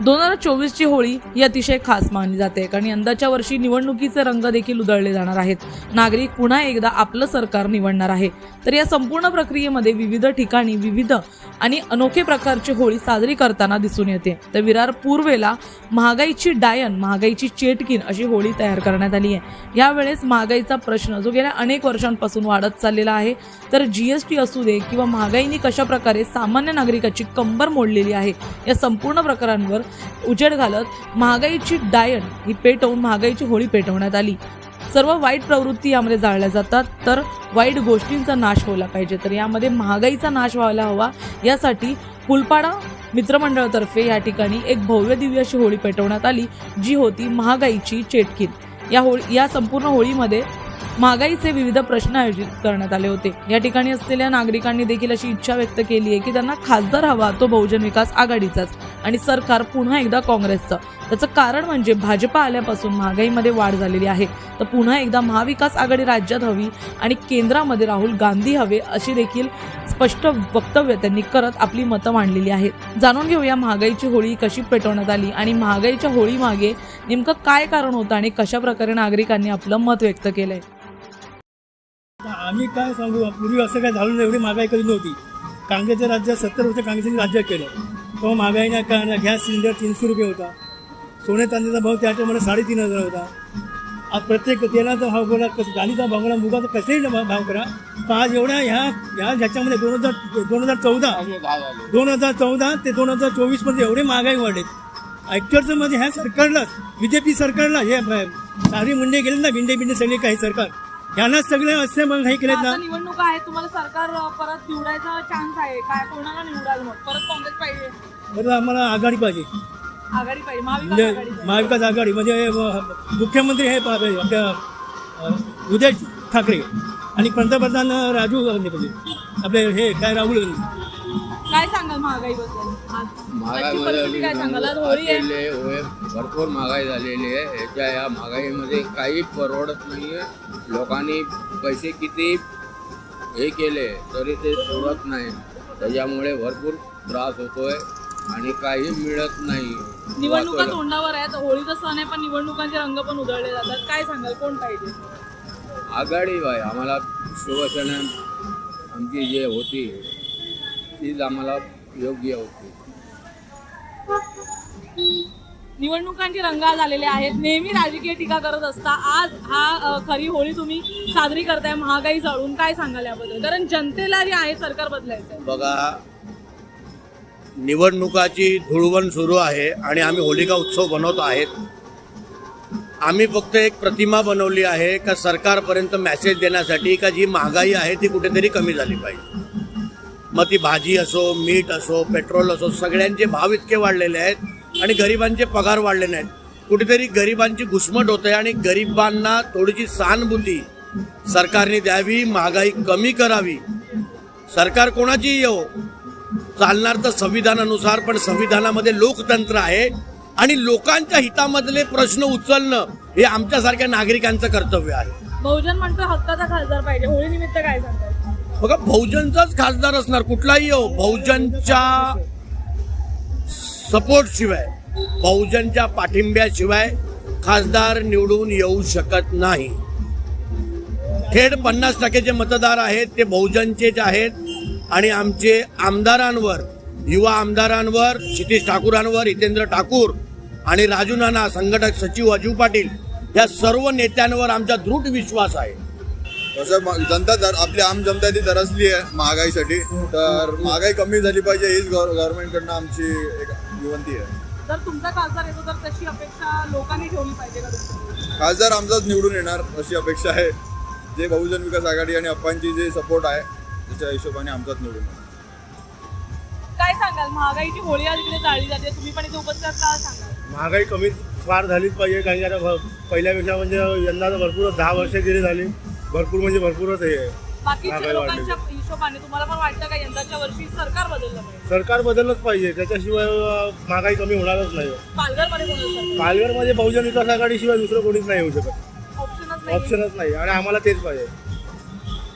दोन हजार चोवीसची होळी ही अतिशय खास मानली जाते कारण यंदाच्या वर्षी निवडणुकीचे रंग देखील उधळले जाणार आहेत. नागरिक पुन्हा एकदा आपलं सरकार निवडणार आहे. तर या संपूर्ण प्रक्रियेमध्ये विविध ठिकाणी विविध आणि अनोखे प्रकारची होळी साजरी करताना दिसून येते. तर विरार पूर्वेला महागाईची डायन महागाईची चेटकीन अशी होळी तयार करण्यात आली आहे. यावेळेस महागाईचा प्रश्न जो गेल्या अनेक वर्षांपासून वाढत चाललेला आहे तर जी एस टी असू दे किंवा महागाईने कशा प्रकारे सामान्य नागरिकाची कंबर मोडलेली आहे या संपूर्ण प्रकारांवर उजेड घालत महागाईची डायन ही पेटवून महागाईची होळी पेटवण्यात आली. सर्व वाईट प्रवृत्ती यामध्ये जाळल्या जातात तर वाईट गोष्टींचा नाश व्हायला पाहिजे. तर यामध्ये महागाईचा नाश व्हायला हवा यासाठी फुलपाडा मित्रमंडळातर्फे या ठिकाणी एक भव्य दिव्य अशी होळी पेटवण्यात आली जी होती महागाईची चेटकीन या होळी या संपूर्ण होळीमध्ये महागाईचे विविध प्रश्न आयोजित करण्यात आले होते. या ठिकाणी असलेल्या नागरिकांनी देखील अशी इच्छा व्यक्त केली आहे की त्यांना खासदार हवा तो बहुजन विकास आघाडीचाच. आणि सरकार पुन्हा एकदा काँग्रेसचं. त्याचं कारण म्हणजे भाजपा आल्यापासून महागाईमध्ये वाढ झालेली आहे. तर पुन्हा एकदा महाविकास आघाडी राज्यात हवी आणि केंद्रामध्ये राहुल गांधी हवे अशी देखील स्पष्ट वक्तव्य त्यांनी करत आपली मतं मांडलेली आहेत. जाणून घेऊया महागाईची होळी कशी पेटवण्यात आली आणि महागाईच्या होळीमागे नेमकं काय कारण होतं आणि कशा प्रकारे नागरिकांनी आपलं मत व्यक्त केलंय. आम्ही काय सांगू? पूर्वी असं काय झालं नाही एवढी महागाई कधी नव्हती. काँग्रेसच्या राज्यात सत्तर वर्ष काँग्रेसने राज्य केलं. तेव्हा महागाई नाही काय नाही गॅस सिलेंडर तीनशे रुपये होता. सोने चांदीचा भाव त्या टायमाला साडेतीन हजार होता. आज प्रत्येक तेलाचा भाव करा कसं दालीचा भाव करा मुगाचा कसंही भाव भाव करा पण आज एवढ्या ह्या ह्या ह्याच्यामध्ये दोन हजार दोन हजार चौदा दोन हजार चौदा ते दोन हजार चोवीसमध्ये एवढे महागाई वाढलेत ॲक्च्युअलचं म्हणजे ह्या सरकारलाच बी जे पी सरकारला हे सारी मुंडे गेले ना भिंडे बिंडे सगळे काही सरकार. ह्यांना सगळे असे मग हे केलेत ना. आता निवडणूक आहे तुम्हाला सरकार अ, परत निवडायचा चान्स आहे. काय कोणाला निवडाल मग? परत काँग्रेस पाहिजे. बरं आम्हाला आघाडी पाहिजे. आघाडी पाहिजे. महाविकास म्हणजे आघाडी पाहिजे. महाविकास आघाडी म्हणजे अ, मुख्यमंत्री हे पा- आपल्या अ, उद्धव ठाकरे आणि पंतप्रधान राजीव गांधी पाहिजे. आपले हे काय राहुल गांधी. काय सांगाल महागाईबद्दल? आज आजची परिस्थिती काय सांगाल? आज होळी आहे. झालेली होय भरपूर महागाई झालेली आहे. याच्या या महागाईमध्ये काही परवडत नाही आहे लोकांनी पैसे किती हे केले तरी ते सोडत नाही. त्याच्यामुळे भरपूर त्रास होतोय आणि काही मिळत नाही. निवडणुका वाचवायला. तोंडावर आहेत. होळीचा सण आहे पण निवडणुकांचे रंग पण उधळले जातात. काय सांगाल? कोण पाहिजे आघाडी बाय आम्हाला शिवसेना आमची जे होती तीच आम्हाला योग्य होती. निवडणुकांचे रंग आलेले आहेत. नेहमी राजकीय टीका करत असता. आज हा खरी होळी तुम्ही साजरी करताय महागाई जाळून. काय सांगाल याबद्दल? कारण जनतेला जे आहे सरकार बदलायचं बघा निवडणुकाची धुळवण सुरू आहे आणि आम्ही होलिका उत्सव बनवत आहेत. आम्ही फक्त एक प्रतिमा बनवली आहे का सरकारपर्यंत मेसेज देण्यासाठी का जी महागाई आहे ती कुठेतरी कमी झाली पाहिजे. मग ती भाजी असो मीठ असो पेट्रोल असो सगळ्यांचे भाव इतके वाढलेले आहेत आणि गरिबांचे पगार वाढले नाहीत. कुठेतरी गरिबांची घुसमट होते आणि गरिबांना थोडीशी सहानुभूती सरकारने द्यावी महागाई कमी करावी. सरकार कोणाचीही येऊ चालणार तर संविधानानुसार पण संविधानामध्ये लोकतंत्र आहे आणि लोकांच्या हितामधले प्रश्न उचलणं हे आमच्यासारख्या नागरिकांचं कर्तव्य आहे. बहुजन म्हणतो हक्काचा खासदार पाहिजे. होळी निमित्त काय सांगतात बघा बहुजनचाच खासदार असणार कुठलाही हो बहुजनच्या सपोर्ट शिवाय बहुजनच्या पाठिंब्याशिवाय खासदार निवडून येऊ शकत नाही. थेट पन्नास टक्के जे मतदार आहेत ते बहुजनचेच आहेत आणि आमचे आमदारांवर युवा आमदारांवर क्षितिश ठाकूरांवर हितेंद्र ठाकूर आणि राजू नाना संघटक सचिव अजीव पाटील या सर्व नेत्यांवर आमचा दृढ विश्वास आहे. तसं जनता दर आपली आम जनता ती तरसली आहे महागाईसाठी. तर महागाई कमी झाली पाहिजे हीच गव्हर्नमेंटकडनं आमची एक विनंती आहे. जर तुमचा खासदार येतो तर तशी अपेक्षा लोकांनी ठेवली पाहिजे का? खासदार आमचाच निवडून येणार अशी अपेक्षा आहे. जे बहुजन विकास आघाडी आणि अप्पांची जे सपोर्ट आहे त्याच्या हिशोबाने आमचाच निवडून येणार. काय सांगाल? महागाईची होळी आज इकडे जाळली जाते तुम्ही पण इथे उपस्थित आहात, काय सांगाल? महागाई कमी फार झालीच पाहिजे कारण की आता पहिल्यापेक्षा म्हणजे यंदा तर भरपूर दहा वर्ष गेली झाली. भरपूर म्हणजे भरपूरच हे आहे. बाकीच्या महागाई लोकांच्या हिशोबाने तुम्हाला पण वाटतं का यंदाच्या वर्षी सरकार बदललं पाहिजे? सरकार बदललंच पाहिजे. त्याच्याशिवाय अं, महागाई कमी होणारच नाही. पालघरमध्ये कोणाचं पालघरमध्ये बहुजन विकास आघाडीशिवाय दुसरं कोणीच नाही होऊ शकत. ऑप्शनच नाही ऑप्शनच नाही. आणि आम्हाला तेच पाहिजे.